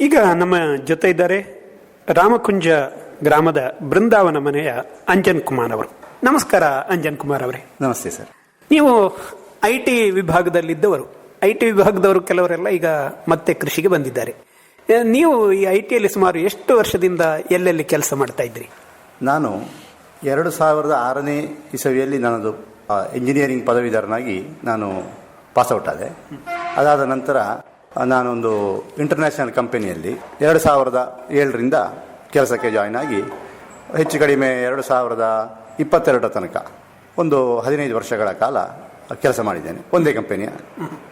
ಈಗ ನಮ್ಮ ಜೊತೆ ಇದ್ದಾರೆ ರಾಮಕುಂಜ ಗ್ರಾಮದ ಬೃಂದಾವನ ಮನೆಯ ಅಂಜನ್ ಕುಮಾರ್ ಅವರು. ನಮಸ್ಕಾರ ಅಂಜನ್ ಕುಮಾರ್ ಅವರೇ. ನಮಸ್ತೆ ಸರ್. ನೀವು ಐ ಟಿ ವಿಭಾಗದಲ್ಲಿದ್ದವರು. ಐ ಟಿ ವಿಭಾಗದವರು ಕೆಲವರೆಲ್ಲ ಈಗ ಮತ್ತೆ ಕೃಷಿಗೆ ಬಂದಿದ್ದಾರೆ. ನೀವು ಈ ಐ ಟಿಯಲ್ಲಿ ಸುಮಾರು ಎಷ್ಟು ವರ್ಷದಿಂದ ಎಲ್ಲೆಲ್ಲಿ ಕೆಲಸ ಮಾಡ್ತಾ ಇದ್ರಿ ನಾನು ಎರಡು ಸಾವಿರದ ಆರನೇ ಇಸವಿಯಲ್ಲಿ ನನ್ನದು ಇಂಜಿನಿಯರಿಂಗ್ ಪದವೀಧರನಾಗಿ ನಾನು ಪಾಸ್ಔಟ್ ಆದೆ. ಅದಾದ ನಂತರ ನಾನೊಂದು ಇಂಟರ್ನ್ಯಾಷನಲ್ ಕಂಪನಿಯಲ್ಲಿ ಎರಡು ಸಾವಿರದ ಏಳರಿಂದ ಕೆಲಸಕ್ಕೆ ಜಾಯ್ನ್ ಆಗಿ ಹೆಚ್ಚು ಕಡಿಮೆ ಎರಡು ಸಾವಿರದ ಇಪ್ಪತ್ತೆರಡರ ತನಕ ಒಂದು ಹದಿನೈದು ವರ್ಷಗಳ ಕಾಲ ಕೆಲಸ ಮಾಡಿದ್ದೇನೆ ಒಂದೇ ಕಂಪನಿಯ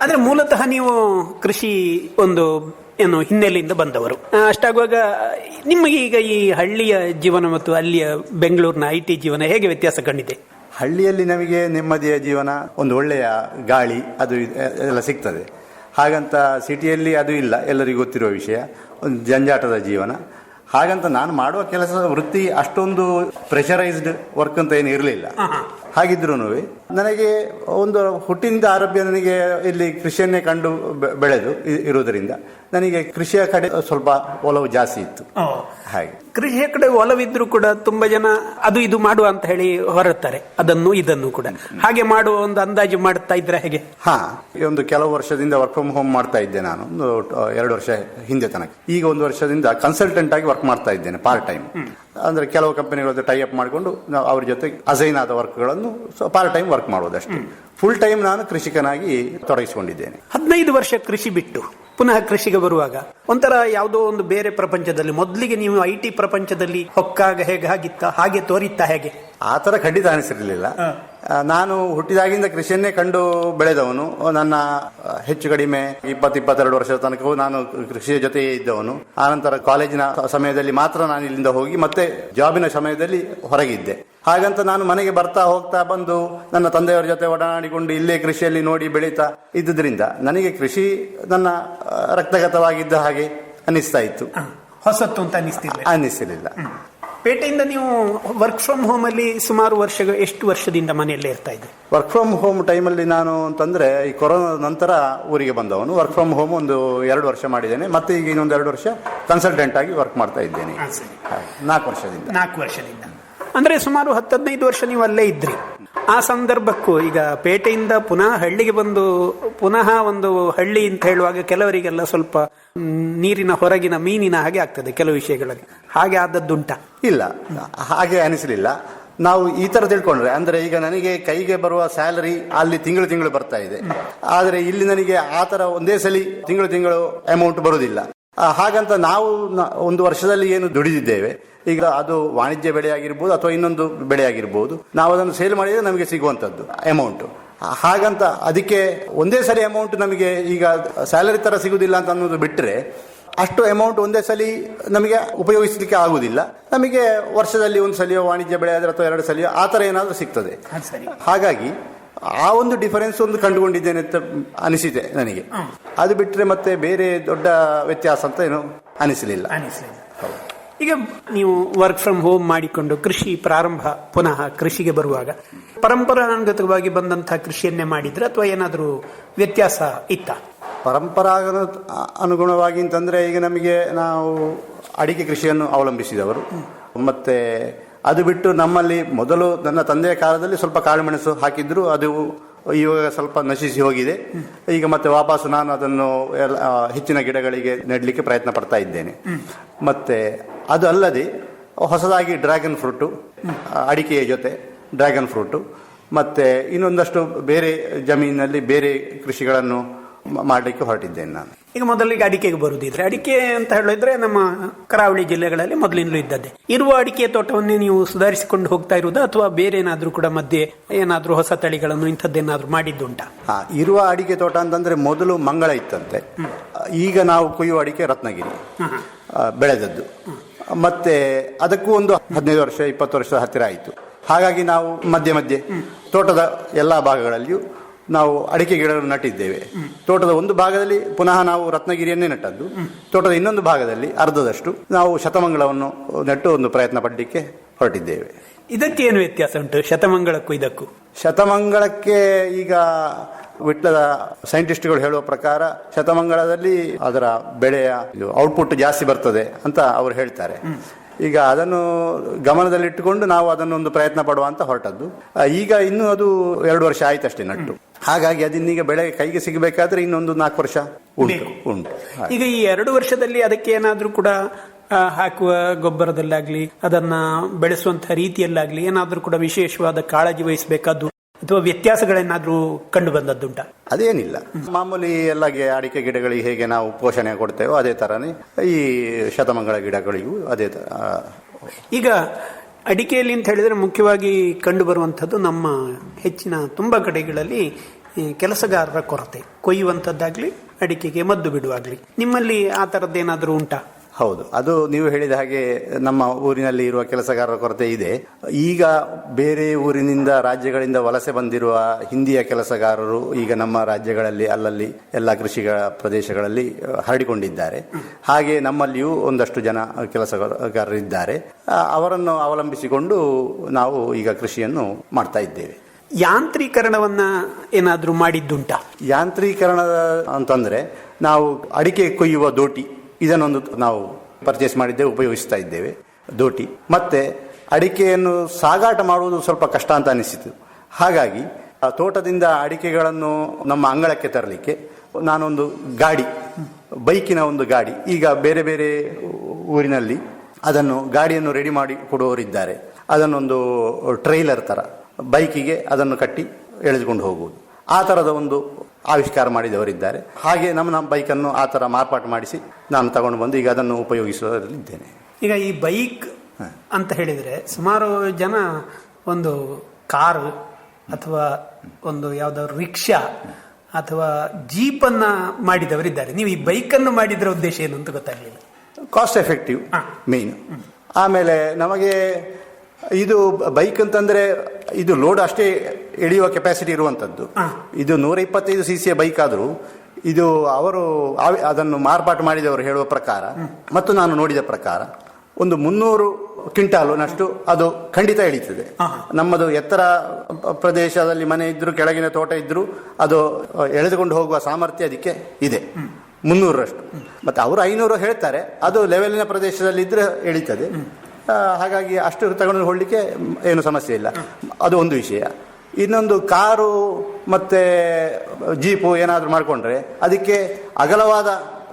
ಆದರೆ ಮೂಲತಃ ನೀವು ಕೃಷಿ ಒಂದು ಏನು ಹಿನ್ನೆಲೆಯಿಂದ ಬಂದವರು. ಅಷ್ಟಾಗುವಾಗ ನಿಮಗೆ ಈಗ ಈ ಹಳ್ಳಿಯ ಜೀವನ ಮತ್ತು ಅಲ್ಲಿಯ ಬೆಂಗಳೂರಿನ ಐ ಟಿ ಜೀವನ ಹೇಗೆ ವ್ಯತ್ಯಾಸ ಕಂಡಿದೆ? ಹಳ್ಳಿಯಲ್ಲಿ ನಮಗೆ ನೆಮ್ಮದಿಯ ಜೀವನ ಒಂದು ಒಳ್ಳೆಯ ಗಾಳಿ ಅದು ಎಲ್ಲ ಸಿಗ್ತದೆ. ಹಾಗಂತ ಸಿಟಿಯಲ್ಲಿ ಅದು ಇಲ್ಲ, ಎಲ್ಲರಿಗೂ ಗೊತ್ತಿರುವ ವಿಷಯ, ಒಂದು ಜಂಜಾಟದ ಜೀವನ. ಹಾಗಂತ ನಾನು ಮಾಡುವ ಕೆಲಸ ವೃತ್ತಿ ಅಷ್ಟೊಂದು ಪ್ರೆಷರೈಸ್ಡ್ ವರ್ಕ್ ಅಂತ ಏನು ಇರಲಿಲ್ಲ. ಹಾಗಿದ್ರೂ ನನಗೆ ಒಂದು ಹುಟ್ಟಿನಿಂದ ಆರೋಗ್ಯ ನನಗೆ ಇಲ್ಲಿ ಕೃಷಿಯನ್ನೇ ಕಂಡು ಬೆಳೆದು ಇರುವುದರಿಂದ ನನಗೆ ಕೃಷಿಯ ಕಡೆ ಸ್ವಲ್ಪ ಒಲವು ಜಾಸ್ತಿ ಇತ್ತು. ಹಾಗೆ. ಕೃಷಿಯ ಕಡೆ ಒಲವಿದ್ರು ಕೂಡ ತುಂಬಾ ಜನ ಅದು ಇದು ಮಾಡುವ ಅಂತ ಹೇಳಿ ಹೊರತಾರೆ ಅದನ್ನು ಇದನ್ನು ಕೂಡ. ಹಾಗೆ ಮಾಡುವ ಒಂದು ಅಂದಾಜು ಮಾಡ್ತಾ ಇದ್ರೆ ಹೇಗೆ? ಹಾ ಈ ಒಂದು ಕೆಲವು ವರ್ಷದಿಂದ ವರ್ಕ್ ಫ್ರಮ್ ಹೋಮ್ ಮಾಡ್ತಾ ಇದ್ದೆ ನಾನು ಒಂದು ಎರಡು ವರ್ಷ ಹಿಂದೆ ತನಕ. ಈಗ ಒಂದು ವರ್ಷದಿಂದ ಕನ್ಸಲ್ಟೆಂಟ್ ಆಗಿ ವರ್ಕ್ ಮಾಡ್ತಾ ಇದ್ದೇನೆ ಪಾರ್ಟ್ ಟೈಮ್ ಅಂದ್ರೆ ಕೆಲವು ಕಂಪನಿಗಳ ಟೈ ಅಪ್ ಮಾಡಿಕೊಂಡು ನಾವು ಅವ್ರ ಜೊತೆ ಅಸೈನ್ ಆದ ವರ್ಕ್ಗಳನ್ನು ಪಾರ್ಟ್ ಟೈಮ್ ವರ್ಕ್ ಮಾಡೋದಷ್ಟೇ ಫುಲ್ ಟೈಮ್ ನಾನು ಕೃಷಿಕನಾಗಿ ತೊಡಗಿಸಿಕೊಂಡಿದ್ದೇನೆ. ಹದಿನೈದು ವರ್ಷ ಕೃಷಿ ಬಿಟ್ಟು ಪುನಃ ಕೃಷಿಗೆ ಬರುವಾಗ ಒಂಥರ ಯಾವುದೋ ಒಂದು ಬೇರೆ ಪ್ರಪಂಚದಲ್ಲಿ ಮೊದಲಿಗೆ ನೀವು ಐ ಟಿ ಪ್ರಪಂಚದಲ್ಲಿ ಹೊಕ್ಕಾಗ ಹೇಗೆ ಹಾಗೆ ತೋರಿತ್ತ ಹೇಗೆ? ಆ ಥರ ಖಂಡಿತ ಅನಿಸಿರಲಿಲ್ಲ. ನಾನು ಹುಟ್ಟಿದಾಗಿಂದ ಕೃಷಿಯನ್ನೇ ಕಂಡು ಬೆಳೆದವನು. ನನ್ನ ಹೆಚ್ಚು ಕಡಿಮೆ ಇಪ್ಪತ್ತು ಇಪ್ಪತ್ತೆರಡು ವರ್ಷದ ತನಕವೂ ನಾನು ಕೃಷಿಯ ಜೊತೆಯೇ ಇದ್ದವನು. ಆನಂತರ ಕಾಲೇಜಿನ ಸಮಯದಲ್ಲಿ ಮಾತ್ರ ನಾನು ಇಲ್ಲಿಂದ ಹೋಗಿ ಮತ್ತೆ ಜಾಬಿನ ಸಮಯದಲ್ಲಿ ಹೊರಗಿದ್ದೆ. ಹಾಗಂತ ನಾನು ಮನೆಗೆ ಬರ್ತಾ ಹೋಗ್ತಾ ಬಂದು ನನ್ನ ತಂದೆಯವರ ಜೊತೆ ಒಡನಾಡಿಕೊಂಡು ಇಲ್ಲೇ ಕೃಷಿಯಲ್ಲಿ ನೋಡಿ ಬೆಳೀತಾ ಇದ್ದುದರಿಂದ ನನಗೆ ಕೃಷಿ ನನ್ನ ರಕ್ತಗತವಾಗಿದ್ದ ಹಾಗೆ ಅನ್ನಿಸ್ತಾ ಇತ್ತು. ಹೊಸತ್ತು ಅಂತ ಅನ್ನಿಸ್ತಿಲ್ಲ ಅನ್ನಿಸಲಿಲ್ಲ ಪೇಟೆಯಿಂದ ನೀವು ವರ್ಕ್ ಫ್ರಮ್ ಹೋಮ್ ಅಲ್ಲಿ ಸುಮಾರು ವರ್ಷ ಎಷ್ಟು ವರ್ಷದಿಂದ ಮನೆಯಲ್ಲೇ ಇರ್ತಾ ಇದ್ದೆ ವರ್ಕ್ ಫ್ರಮ್ ಹೋಮ್ ಟೈಮಲ್ಲಿ ನಾನು ಅಂತಂದ್ರೆ ಈ ಕೊರೋನಾ ನಂತರ ಊರಿಗೆ ಬಂದವನು. ವರ್ಕ್ ಫ್ರಮ್ ಹೋಮ್ ಒಂದು ಎರಡು ವರ್ಷ ಮಾಡಿದ್ದೇನೆ. ಮತ್ತೆ ಈಗ ಇನ್ನೊಂದು ಎರಡು ವರ್ಷ ಕನ್ಸಲ್ಟೆಂಟ್ ಆಗಿ ವರ್ಕ್ ಮಾಡ್ತಾ ಇದ್ದೇನೆ. ನಾಲ್ಕು ವರ್ಷದಿಂದ. ನಾಲ್ಕು ವರ್ಷದಿಂದ. ಅಂದ್ರೆ ಸುಮಾರು ಹತ್ತು ಹದಿನೈದು ವರ್ಷ ನೀವು ಅಲ್ಲೇ ಇದ್ರಿ. ಆ ಸಂದರ್ಭಕ್ಕೂ ಈಗ ಪೇಟೆಯಿಂದ ಪುನಃ ಹಳ್ಳಿಗೆ ಬಂದು ಪುನಃ ಒಂದು ಹಳ್ಳಿ ಅಂತ ಹೇಳುವಾಗ ಕೆಲವರಿಗೆಲ್ಲ ಸ್ವಲ್ಪ ನೀರಿನ ಹೊರಗಿನ ಮೀನಿನ ಹಾಗೆ ಆಗ್ತದೆ ಕೆಲವು ವಿಷಯಗಳಲ್ಲಿ. ಹಾಗೆ ಆದದ್ದುಂಟ? ಇಲ್ಲ ಹಾಗೆ ಅನಿಸಲಿಲ್ಲ. ನಾವು ಈ ತರ ತಿಳ್ಕೊಂಡ್ರೆ ಅಂದ್ರೆ ಈಗ ನನಗೆ ಕೈಗೆ ಬರುವ ಸ್ಯಾಲರಿ ಅಲ್ಲಿ ತಿಂಗಳು ತಿಂಗಳು ಬರ್ತಾ ಇದೆ. ಆದ್ರೆ ಇಲ್ಲಿ ನನಗೆ ಆ ತರ ಒಂದೇ ಸಲಿ ತಿಂಗಳು ತಿಂಗಳು ಅಮೌಂಟ್ ಬರುವುದಿಲ್ಲ ಹಾಗಂತ ನಾವು ಒಂದು ವರ್ಷದಲ್ಲಿ ಏನು ದುಡಿದಿದ್ದೇವೆ. ಈಗ ಅದು ವಾಣಿಜ್ಯ ಬೆಳೆ ಆಗಿರ್ಬೋದು ಅಥವಾ ಇನ್ನೊಂದು ಬೆಳೆ ಆಗಿರ್ಬೋದು ನಾವು ಅದನ್ನು ಸೇಲ್ ಮಾಡಿದರೆ ನಮಗೆ ಸಿಗುವಂಥದ್ದು ಅಮೌಂಟು ಹಾಗಂತ ಅದಕ್ಕೆ ಒಂದೇ ಸರಿ ಅಮೌಂಟ್ ನಮಗೆ ಈಗ ಸ್ಯಾಲರಿ ಥರ ಸಿಗುವುದಿಲ್ಲ ಅಂತ ಅನ್ನೋದು ಬಿಟ್ಟರೆ ಅಷ್ಟು ಅಮೌಂಟ್ ಒಂದೇ ಸಲ ನಮಗೆ ಉಪಯೋಗಿಸಲಿಕ್ಕೆ ಆಗುವುದಿಲ್ಲ ನಮಗೆ ವರ್ಷದಲ್ಲಿ ಒಂದು ಸಲಿಯೋ ವಾಣಿಜ್ಯ ಬೆಳೆ ಆದರೆ ಅಥವಾ ಎರಡು ಸಲಿಯೋ ಆ ಥರ ಏನಾದರೂ ಸಿಗ್ತದೆ. ಹಾಗಾಗಿ ಆ ಒಂದು ಡಿಫರೆನ್ಸ್ ಒಂದು ಕಂಡುಕೊಂಡಿದ್ದೇನೆ ಅಂತ ಅನಿಸಿದೆ ನನಗೆ. ಅದು ಬಿಟ್ಟರೆ ಮತ್ತೆ ಬೇರೆ ದೊಡ್ಡ ವ್ಯತ್ಯಾಸ ಅಂತ ಏನು ಅನಿಸಲಿಲ್ಲ. ಅನಿಸ್ಲಿಲ್ಲ. ಈಗ ನೀವು ವರ್ಕ್ ಫ್ರಮ್ ಹೋಮ್ ಮಾಡಿಕೊಂಡು ಕೃಷಿ ಪ್ರಾರಂಭ ಪುನಃ ಕೃಷಿಗೆ ಬರುವಾಗ ಪರಂಪರಾಗತವಾಗಿ ಬಂದಂತಹ ಕೃಷಿಯನ್ನೇ ಮಾಡಿದ್ರೆ ಅಥವಾ ಏನಾದರೂ ವ್ಯತ್ಯಾಸ ಇತ್ತ? ಪರಂಪರಾಗತ ಅನುಗುಣವಾಗಿ ಅಂತಂದ್ರೆ ಈಗ ನಮಗೆ ನಾವು ಅಡಿಕೆ ಕೃಷಿಯನ್ನು ಅವಲಂಬಿಸಿದವರು. ಮತ್ತೆ ಅದು ಬಿಟ್ಟು ನಮ್ಮಲ್ಲಿ ಮೊದಲು ನನ್ನ ತಂದೆಯ ಕಾಲದಲ್ಲಿ ಸ್ವಲ್ಪ ಕಾಳುಮೆಣಸು ಹಾಕಿದ್ರು ಅದು ಇವಾಗ ಸ್ವಲ್ಪ ನಶಿಸಿ ಹೋಗಿದೆ. ಈಗ ಮತ್ತೆ ವಾಪಸ್ ನಾನು ಅದನ್ನು ಎಲ್ಲ, ಹೆಚ್ಚಿನ ಗಿಡಗಳಿಗೆ ನೆಡಲಿಕ್ಕೆ ಪ್ರಯತ್ನ ಪಡ್ತಾ ಇದ್ದೇನೆ. ಮತ್ತೆ ಅದು ಅಲ್ಲದೆ ಹೊಸದಾಗಿ ಡ್ರ್ಯಾಗನ್ ಫ್ರೂಟು ಅಡಿಕೆಯ ಜೊತೆ ಡ್ರ್ಯಾಗನ್ ಫ್ರೂಟು ಮತ್ತೆ ಇನ್ನೊಂದಷ್ಟು ಬೇರೆ ಜಮೀನಿನಲ್ಲಿ ಬೇರೆ ಕೃಷಿಗಳನ್ನು ಮಾಡಲಿಕ್ಕೆ ಹೊರಟಿದ್ದೇನೆ ನಾನು. ಈಗ ಮೊದಲಿಗೆ ಅಡಿಕೆಗೆ ಬರುದಿದ್ರೆ ಅಡಿಕೆ ಅಂತ ಹೇಳಿದ್ರೆ ನಮ್ಮ ಕರಾವಳಿ ಜಿಲ್ಲೆಗಳಲ್ಲಿ ಮೊದಲಿಂದಲೂ ಇದ್ದದ್ದೇ. ಇರುವ ಅಡಿಕೆ ತೋಟವನ್ನೇ ನೀವು ಸುಧಾರಿಸಿಕೊಂಡು ಹೋಗ್ತಾ ಇರುವುದಾ ಅಥವಾ ಬೇರೆ ಏನಾದರೂ ಕೂಡ ಮಧ್ಯೆ ಏನಾದರೂ ಹೊಸ ತಳಿಗಳನ್ನು ಇಂಥದ್ದೇನಾದ್ರೂ ಮಾಡಿದ್ದುಂಟಾ? ಆ, ಇರುವ ಅಡಿಕೆ ತೋಟ ಅಂತಂದ್ರೆ ಮೊದಲು ಮಂಗಳ ಇತ್ತಂತೆ. ಈಗ ನಾವು ಕೊಯ್ಯುವ ಅಡಿಕೆ ರತ್ನಗಿರಿ. ಆ, ಬೆಳೆದದ್ದು. ಮತ್ತೆ ಅದಕ್ಕೂ ಒಂದು ಹದಿನೈದು ವರ್ಷ ಇಪ್ಪತ್ತು ವರ್ಷದ ಹತ್ತಿರ ಆಯಿತು. ಹಾಗಾಗಿ ನಾವು ಮಧ್ಯೆ ಮಧ್ಯೆ ತೋಟದ ಎಲ್ಲಾ ಭಾಗಗಳಲ್ಲಿಯೂ ನಾವು ಅಡಿಕೆ ಗಿಡಗಳನ್ನು ನಟ್ಟಿದ್ದೇವೆ. ತೋಟದ ಒಂದು ಭಾಗದಲ್ಲಿ ಪುನಃ ನಾವು ರತ್ನಗಿರಿಯನ್ನೇ ನೆಟ್ಟದ್ದು. ತೋಟದ ಇನ್ನೊಂದು ಭಾಗದಲ್ಲಿ ಅರ್ಧದಷ್ಟು ನಾವು ಶತಮಂಗಳವನ್ನು ನೆಟ್ಟು ಒಂದು ಪ್ರಯತ್ನ ಪಡಲಿಕ್ಕೆ ಹೊರಟಿದ್ದೇವೆ. ಇದಕ್ಕೆ ಏನು ವ್ಯತ್ಯಾಸ ಉಂಟು? ಶತಮಂಗಳಕ್ಕೂ ಇದಕ್ಕೂ? ಶತಮಂಗಳಕ್ಕೆ ಈಗ ವಿಟ್ಲದ ಸೈಂಟಿಸ್ಟ್ಗಳು ಹೇಳುವ ಪ್ರಕಾರ ಶತಮಂಗಳದಲ್ಲಿ ಅದರ ಬೆಳೆಯ ಔಟ್ಪುಟ್ ಜಾಸ್ತಿ ಬರ್ತದೆ ಅಂತ ಅವರು ಹೇಳ್ತಾರೆ. ಈಗ ಅದನ್ನು ಗಮನದಲ್ಲಿಟ್ಟುಕೊಂಡು ನಾವು ಅದನ್ನು ಒಂದು ಪ್ರಯತ್ನ ಪಡುವ ಅಂತ ಹೊರಟದ್ದು. ಈಗ ಇನ್ನೂ ಅದು ಎರಡು ವರ್ಷ ಆಯ್ತಷ್ಟೇ ನಟ್ಟು. ಹಾಗಾಗಿ ಅದಿನ್ನೀಗ ಬೆಳೆ ಕೈಗೆ ಸಿಗಬೇಕಾದ್ರೆ ಇನ್ನೊಂದು ನಾಲ್ಕು ವರ್ಷ ಉಂಟು ಉಂಟು. ಈಗ ಈ ಎರಡು ವರ್ಷದಲ್ಲಿ ಅದಕ್ಕೆ ಏನಾದ್ರೂ ಕೂಡ ಹಾಕುವ ಗೊಬ್ಬರದಲ್ಲಾಗ್ಲಿ ಅದನ್ನ ಬೆಳೆಸುವಂತಹ ರೀತಿಯಲ್ಲಾಗ್ಲಿ ಏನಾದ್ರೂ ಕೂಡ ವಿಶೇಷವಾದ ಕಾಳಜಿ ವಹಿಸಬೇಕಾದ್ದು ಅಥವಾ ವ್ಯತ್ಯಾಸಗಳೇನಾದ್ರೂ ಕಂಡು ಬಂದದ್ದುಂಟ ಅದೇನಿಲ್ಲ. ಮಾಮೂಲಿ ಎಲ್ಲ ಅಡಿಕೆ ಗಿಡಗಳಿಗೆ ಹೇಗೆ ನಾವು ಪೋಷಣೆ ಕೊಡ್ತೇವೋ ಅದೇ ತರನೇ ಈ ಶತಮಂಗಳ ಗಿಡಗಳಿಗೂ ಅದೇ ತರ ಈಗ ಅಡಿಕೆಯಲ್ಲಿ ಅಂತ ಹೇಳಿದರೆ ಮುಖ್ಯವಾಗಿ ಕಂಡುಬರುವಂಥದ್ದು ನಮ್ಮ ಹೆಚ್ಚಿನ ತುಂಬ ಕಡೆಗಳಲ್ಲಿ ಕೆಲಸಗಾರರ ಕೊರತೆ. ಕೊಯ್ಯುವಂಥದ್ದಾಗಲಿ, ಅಡಿಕೆಗೆ ಮದ್ದು ಬಿಡುವಾಗಲಿ. ನಿಮ್ಮಲ್ಲಿ ಆ ಥರದ್ದೇನಾದರೂ ಉಂಟಾ? ಹೌದು. ಅದು ನೀವು ಹೇಳಿದ ಹಾಗೆ ನಮ್ಮ ಊರಿನಲ್ಲಿ ಇರುವ ಕೆಲಸಗಾರರ ಕೊರತೆ ಇದೆ. ಈಗ ಬೇರೆ ಊರಿನಿಂದ ರಾಜ್ಯಗಳಿಂದ ವಲಸೆ ಬಂದಿರುವ ಹಿಂದಿಯ ಕೆಲಸಗಾರರು ಈಗ ನಮ್ಮ ರಾಜ್ಯಗಳಲ್ಲಿ ಅಲ್ಲಲ್ಲಿ ಎಲ್ಲ ಕೃಷಿಗಳ ಪ್ರದೇಶಗಳಲ್ಲಿ ಹರಡಿಕೊಂಡಿದ್ದಾರೆ. ಹಾಗೆ ನಮ್ಮಲ್ಲಿಯೂ ಒಂದಷ್ಟು ಜನ ಕೆಲಸಗಾರರಿದ್ದಾರೆ. ಅವರನ್ನು ಅವಲಂಬಿಸಿಕೊಂಡು ನಾವು ಈಗ ಕೃಷಿಯನ್ನು ಮಾಡ್ತಾ ಇದ್ದೇವೆ. ಯಾಂತ್ರೀಕರಣವನ್ನ ಏನಾದರೂ ಮಾಡಿದ್ದುಂಟಾ? ಯಾಂತ್ರೀಕರಣ ಅಂತಂದ್ರೆ ನಾವು ಅಡಿಕೆ ಕೊಯ್ಯುವ ದೋಟಿ. ಇದನ್ನೊಂದು ನಾವು ಪರ್ಚೇಸ್ ಮಾಡಿದ್ದೇವೆ, ಉಪಯೋಗಿಸ್ತಾ ಇದ್ದೇವೆ ದೋಟಿ ಮತ್ತೆ ಅಡಿಕೆಯನ್ನು ಸಾಗಾಟ ಮಾಡುವುದು ಸ್ವಲ್ಪ ಕಷ್ಟ ಅಂತ ಅನಿಸಿತು. ಹಾಗಾಗಿ, ಆ ತೋಟದಿಂದ ಅಡಿಕೆಗಳನ್ನು ನಮ್ಮ ಅಂಗಳಕ್ಕೆ ತರಲಿಕ್ಕೆ ನಾನೊಂದು ಗಾಡಿ, ಬೈಕಿನ ಒಂದು ಗಾಡಿ, ಈಗ ಬೇರೆ ಬೇರೆ ಊರಿನಲ್ಲಿ ಅದನ್ನು ಗಾಡಿಯನ್ನು ರೆಡಿ ಮಾಡಿ ಕೊಡುವವರಿದ್ದಾರೆ. ಅದನ್ನೊಂದು ಟ್ರೈಲರ್ ತರ, ಬೈಕಿಗೆ ಅದನ್ನು ಕಟ್ಟಿ ಎಳೆದುಕೊಂಡು ಹೋಗುವುದು. ಆ ಥರದ ಒಂದು ಆವಿಷ್ಕಾರ ಮಾಡಿದವರಿದ್ದಾರೆ. ಹಾಗೆ ನಮ್ಮ ನಮ್ಮ ಬೈಕನ್ನು ಆ ಥರ ಮಾರ್ಪಾಟು ಮಾಡಿಸಿ ನಾನು ತಗೊಂಡು ಬಂದು ಈಗ ಅದನ್ನು ಉಪಯೋಗಿಸೋದ್ರಲ್ಲಿದ್ದೇನೆ ಈಗ ಈ ಬೈಕ್ ಅಂತ ಹೇಳಿದರೆ ಸುಮಾರು ಜನ ಒಂದು ಕಾರು ಅಥವಾ ಒಂದು ಯಾವುದಾದ್ರು ರಿಕ್ಷಾ ಅಥವಾ ಜೀಪನ್ನು ಮಾಡಿದವರಿದ್ದಾರೆ. ನೀವು ಈ ಬೈಕನ್ನು ಮಾಡಿದರೆ ಮಾಡಿದ್ರ ಉದ್ದೇಶ ಏನು ಅಂತ ಗೊತ್ತಾಗಲಿಲ್ಲ. ಕಾಸ್ಟ್ ಎಫೆಕ್ಟಿವ್ ಮೇನ್ ಆಮೇಲೆ ನಮಗೆ ಇದು ಬೈಕ್ ಅಂತಂದ್ರೆ ಇದು ಲೋಡ್ ಅಷ್ಟೇ ಎಳೆಯುವ ಕೆಪಾಸಿಟಿ ಇರುವಂತದ್ದು. ಇದು ನೂರ ಇಪ್ಪತ್ತೈದು ಸಿ ಸಿಯ ಬೈಕ್ ಆದರೂ ಇದು ಅವರು ಅದನ್ನು ಮಾರ್ಪಾಟು ಮಾಡಿದವರು ಹೇಳುವ ಪ್ರಕಾರ ಮತ್ತು ನಾನು ನೋಡಿದ ಪ್ರಕಾರ ಒಂದು ಮುನ್ನೂರು ಕ್ವಿಂಟಾಲುನಷ್ಟು ಅದು ಖಂಡಿತ ಎಳೀತದೆ. ನಮ್ಮದು ಎತ್ತರ ಪ್ರದೇಶದಲ್ಲಿ ಮನೆ ಇದ್ರೂ ಕೆಳಗಿನ ತೋಟ ಇದ್ರೂ ಅದು ಎಳೆದುಕೊಂಡು ಹೋಗುವ ಸಾಮರ್ಥ್ಯ ಅದಕ್ಕೆ ಇದೆ. ಮುನ್ನೂರರಷ್ಟು. ಮತ್ತೆ ಅವರು ಐನೂರು ಹೇಳ್ತಾರೆ ಅದು ಲೆವೆಲಿನ ಪ್ರದೇಶದಲ್ಲಿ ಇದ್ರೆ ಎಳೀತದೆ. ಹಾಗಾಗಿ ಅಷ್ಟು ತಗೊಂಡು ಹೋಗ್ಲಿಕ್ಕೆ ಏನು ಸಮಸ್ಯೆ ಇಲ್ಲ. ಅದು ಒಂದು ವಿಷಯ. ಇನ್ನೊಂದು ಕಾರು ಮತ್ತೆ ಜೀಪು ಏನಾದರೂ ಮಾಡಿಕೊಂಡ್ರೆ ಅದಕ್ಕೆ ಅಗಲವಾದ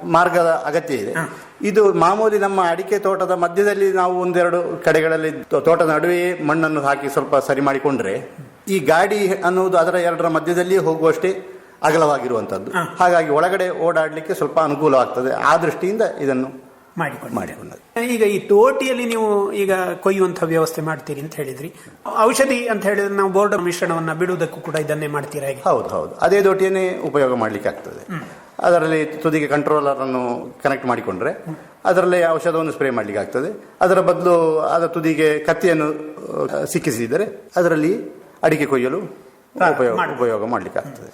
ಮಾರ್ಗದ ಅಗತ್ಯ ಇದೆ. ಇದು ಮಾಮೂಲಿ ನಮ್ಮ ಅಡಿಕೆ ತೋಟದ ಮಧ್ಯದಲ್ಲಿ ನಾವು ಒಂದೆರಡು ಕಡೆಗಳಲ್ಲಿ ತೋಟದ ನಡುವೆ ಮಣ್ಣನ್ನು ಹಾಕಿ ಸ್ವಲ್ಪ ಸರಿ ಮಾಡಿಕೊಂಡ್ರೆ ಈ ಗಾಡಿ ಅನ್ನುವುದು ಅದರ ಎರಡರ ಮಧ್ಯದಲ್ಲಿ ಹೋಗುವಷ್ಟೇ ಅಗಲವಾಗಿರುವಂಥದ್ದು. ಹಾಗಾಗಿ ಒಳಗಡೆ ಓಡಾಡಲಿಕ್ಕೆ ಸ್ವಲ್ಪ ಅನುಕೂಲವಾಗ್ತದೆ. ಆ ದೃಷ್ಟಿಯಿಂದ ಇದನ್ನು ಮಾಡಿಕೊಂಡು ಮಾಡಿಕೊಂಡದ್ದು ಈಗ ಈ ತೋಟಿಯಲ್ಲಿ ನೀವು ಈಗ ಕೊಯ್ಯುವಂತಹ ವ್ಯವಸ್ಥೆ ಮಾಡ್ತೀರಿ ಅಂತ ಹೇಳಿದ್ರಿ. ಔಷಧಿ ಅಂತ ಹೇಳಿದ್ರೆ ನಾವು ಬೋರ್ಡ್ ಮಿಶ್ರಣವನ್ನು ಬಿಡುವುದಕ್ಕೂ ಕೂಡ ಇದನ್ನೇ ಮಾಡ್ತೀರಾ ಹೌದು ಹೌದು. ಅದೇ ತೋಟಿಯನ್ನೇ ಉಪಯೋಗ ಮಾಡಲಿಕ್ಕೆ ಆಗ್ತದೆ. ಅದರಲ್ಲಿ ತುದಿಗೆ ಕಂಟ್ರೋಲರ್ ಅನ್ನು ಕನೆಕ್ಟ್ ಮಾಡಿಕೊಂಡ್ರೆ ಅದರಲ್ಲಿ ಔಷಧವನ್ನು ಸ್ಪ್ರೇ ಮಾಡಲಿಕ್ಕೆ ಆಗ್ತದೆ. ಅದರ ಬದಲು ಅದರ ತುದಿಗೆ ಕತ್ತಿಯನ್ನು ಸಿಕ್ಕಿಸಿದರೆ ಅದರಲ್ಲಿ ಅಡಿಕೆ ಕೊಯ್ಯಲು ಉಪಯೋಗ. ಉಪಯೋಗ ಮಾಡಲಿಕ್ಕೆ ಆಗ್ತದೆ.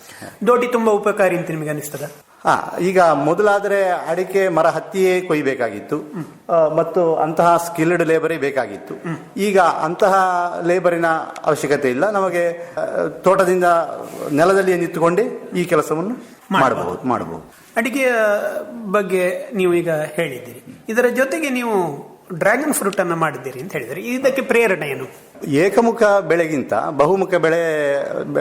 ದೋಟಿ ತುಂಬಾ ಉಪಕಾರಿ ಅಂತ ನಿಮಗೆ ಅನಿಸ್ತದ? ಹಾ ಈಗ ಮೊದಲಾದ್ರೆ ಅಡಿಕೆ ಮರ ಹತ್ತಿಯೇ ಕೊಯ್ಬೇಕಾಗಿತ್ತು. ಮತ್ತು ಅಂತಹ ಸ್ಕಿಲ್ಡ್ ಲೇಬರೇ ಬೇಕಾಗಿತ್ತು. ಈಗ ಅಂತಹ ಲೇಬರಿನ ಅವಶ್ಯಕತೆ ಇಲ್ಲ. ನಮಗೆ ತೋಟದಿಂದ ನೆಲದಲ್ಲಿ ನಿಂತುಕೊಂಡೇ ಈ ಕೆಲಸವನ್ನು ಮಾಡಬಹುದು ಮಾಡಬಹುದು. ಅಡಿಕೆಯ ಬಗ್ಗೆ ನೀವು ಈಗ ಹೇಳಿದ್ದೀರಿ. ಇದರ ಜೊತೆಗೆ ನೀವು ಡ್ರ್ಯಾಗನ್ ಫ್ರೂಟ್ ಅನ್ನು ಮಾಡಿದ್ದೀರಿ ಅಂತ ಹೇಳಿದರೆ. ಇದಕ್ಕೆ ಪ್ರೇರಣೆ ಏನು? ಏಕಮುಖ ಬೆಳೆಗಿಂತ ಬಹುಮುಖ ಬೆಳೆ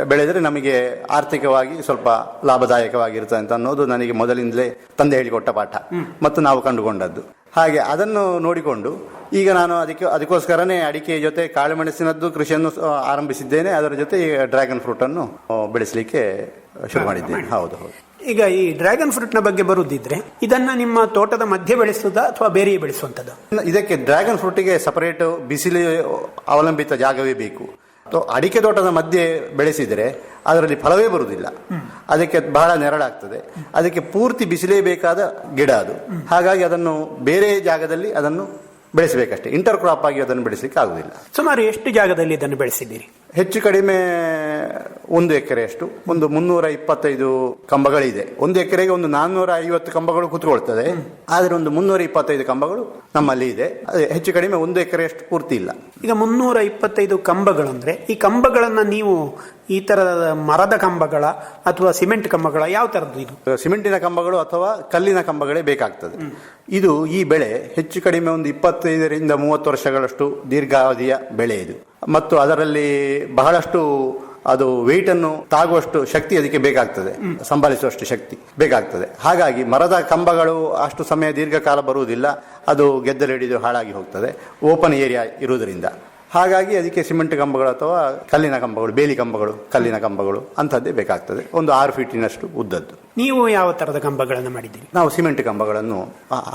ಬೆಳೆದರೆ ನಮಗೆ ಆರ್ಥಿಕವಾಗಿ ಸ್ವಲ್ಪ ಲಾಭದಾಯಕವಾಗಿರ್ತದೆ ಅಂತ ಅನ್ನೋದು ನನಗೆ ಮೊದಲಿಂದಲೇ ತಂದೆ ಹೇಳಿಕೊಟ್ಟ ಪಾಠ. ಮತ್ತು ನಾವು ಕಂಡುಕೊಂಡದ್ದು. ಹಾಗೆ ಅದನ್ನು ನೋಡಿಕೊಂಡು ಈಗ ನಾನು ಅದಕ್ಕೆ ಅದಕ್ಕೋಸ್ಕರನೇ ಅಡಿಕೆ ಜೊತೆ ಕಾಳುಮೆಣಸಿನದ್ದು ಕೃಷಿಯನ್ನು ಆರಂಭಿಸಿದ್ದೇನೆ. ಅದರ ಜೊತೆ ಡ್ರ್ಯಾಗನ್ ಫ್ರೂಟ್ ಅನ್ನು ಬೆಳೆಸಲಿಕ್ಕೆ ಶುರು ಮಾಡಿದ್ದೇನೆ. ಹೌದು ಹೌದು. ಈಗ ಈ ಡ್ರ್ಯಾಗನ್ ಫ್ರೂಟ್ನ ಬಗ್ಗೆ ಬರುದಿದ್ರೆ ಇದನ್ನ ನಿಮ್ಮ ತೋಟದ ಮಧ್ಯೆ ಬೆಳೆಸುವುದ ಅಥವಾ ಬೇರೆಯೇ ಬೆಳೆಸುವಂತದ್ದು? ಇದಕ್ಕೆ ಡ್ರ್ಯಾಗನ್ ಫ್ರೂಟಿಗೆ ಸಪರೇಟ್ ಬಿಸಿಲು ಅವಲಂಬಿತ ಜಾಗವೇ ಬೇಕು. ಅಡಿಕೆ ತೋಟದ ಮಧ್ಯೆ ಬೆಳೆಸಿದರೆ ಅದರಲ್ಲಿ ಫಲವೇ ಬರುವುದಿಲ್ಲ. ಅದಕ್ಕೆ ಬಹಳ ನೆರಳಾಗ್ತದೆ. ಅದಕ್ಕೆ ಪೂರ್ತಿ ಬಿಸಿಲೇ ಬೇಕಾದ ಗಿಡ ಅದು. ಹಾಗಾಗಿ ಅದನ್ನು ಬೇರೆ ಜಾಗದಲ್ಲಿ ಅದನ್ನು ಬೆಳೆಸಬೇಕಷ್ಟೇ. ಇಂಟರ್ ಕ್ರಾಪ್ ಆಗಿ ಅದನ್ನು ಬೆಳೆಸಲಿಕ್ಕೆ ಆಗುದಿಲ್ಲ ಸುಮಾರು ಎಷ್ಟು ಜಾಗದಲ್ಲಿ ಇದನ್ನು ಬೆಳೆಸಿದ್ದೀರಿ? ಹೆಚ್ಚು ಕಡಿಮೆ ಒಂದು ಎಕರೆಯಷ್ಟು ಒಂದು ಮುನ್ನೂರ ಇಪ್ಪತ್ತೈದು ಕಂಬಗಳಿದೆ. ಒಂದು ಎಕರೆಗೆ ಒಂದು ನಾನ್ನೂರ ಐವತ್ತು ಕಂಬಗಳು ಕೂತ್ಕೊಳ್ತದೆ. ಆದರೆ ಒಂದು ಮುನ್ನೂರ ಇಪ್ಪತ್ತೈದು ಕಂಬಗಳು ನಮ್ಮಲ್ಲಿ ಇದೆ. ಅದೇ ಹೆಚ್ಚು ಕಡಿಮೆ ಒಂದು ಎಕರೆಯಷ್ಟು ಪೂರ್ತಿ ಇಲ್ಲ. ಈಗ ಮುನ್ನೂರ ಇಪ್ಪತ್ತೈದು ಕಂಬಗಳಂದ್ರೆ ಈ ಕಂಬಗಳನ್ನ ನೀವು ಈ ತರದ ಮರದ ಕಂಬಗಳ ಅಥವಾ ಸಿಮೆಂಟ್ ಕಂಬಗಳ ಯಾವ ತರದ್ದು ಇದು? ಸಿಮೆಂಟಿನ ಕಂಬಗಳು ಅಥವಾ ಕಲ್ಲಿನ ಕಂಬಗಳೇ ಬೇಕಾಗ್ತದೆ. ಇದು ಈ ಬೆಳೆ ಹೆಚ್ಚು ಕಡಿಮೆ ಒಂದು ಇಪ್ಪತ್ತೈದರಿಂದ ಮೂವತ್ತು ವರ್ಷಗಳಷ್ಟು ದೀರ್ಘಾವಧಿಯ ಬೆಳೆ ಇದು. ಮತ್ತು ಅದರಲ್ಲಿ ಬಹಳಷ್ಟು ಅದು ವೆಯ್ಟ್ ಅನ್ನು ತಾಗುವಷ್ಟು ಶಕ್ತಿ ಅದಕ್ಕೆ ಬೇಕಾಗ್ತದೆ ಸಂಭಾಳಿಸುವಷ್ಟು ಶಕ್ತಿ ಬೇಕಾಗ್ತದೆ. ಹಾಗಾಗಿ ಮರದ ಕಂಬಗಳು ಅಷ್ಟು ಸಮಯ ದೀರ್ಘಕಾಲ ಬರುವುದಿಲ್ಲ ಅದು ಗೆದ್ದಲು ಹಿಡಿದು ಹಾಳಾಗಿ ಹೋಗ್ತದೆ ಓಪನ್ ಏರಿಯಾ ಇರುವುದರಿಂದ. ಹಾಗಾಗಿ ಅದಕ್ಕೆ ಸಿಮೆಂಟ್ ಕಂಬಗಳು ಅಥವಾ ಕಲ್ಲಿನ ಕಂಬಗಳು ಬೇಲಿ ಕಂಬಗಳು ಕಲ್ಲಿನ ಕಂಬಗಳು ಅಂಥದ್ದೇ ಬೇಕಾಗ್ತದೆ ಒಂದು ಆರು ಫೀಟಿನಷ್ಟು ಉದ್ದದ್ದು. ನೀವು ಯಾವ ತರದ ಕಂಬಗಳನ್ನು ಮಾಡಿದ್ದೀರಿ? ನಾವು ಸಿಮೆಂಟ್ ಕಂಬಗಳನ್ನು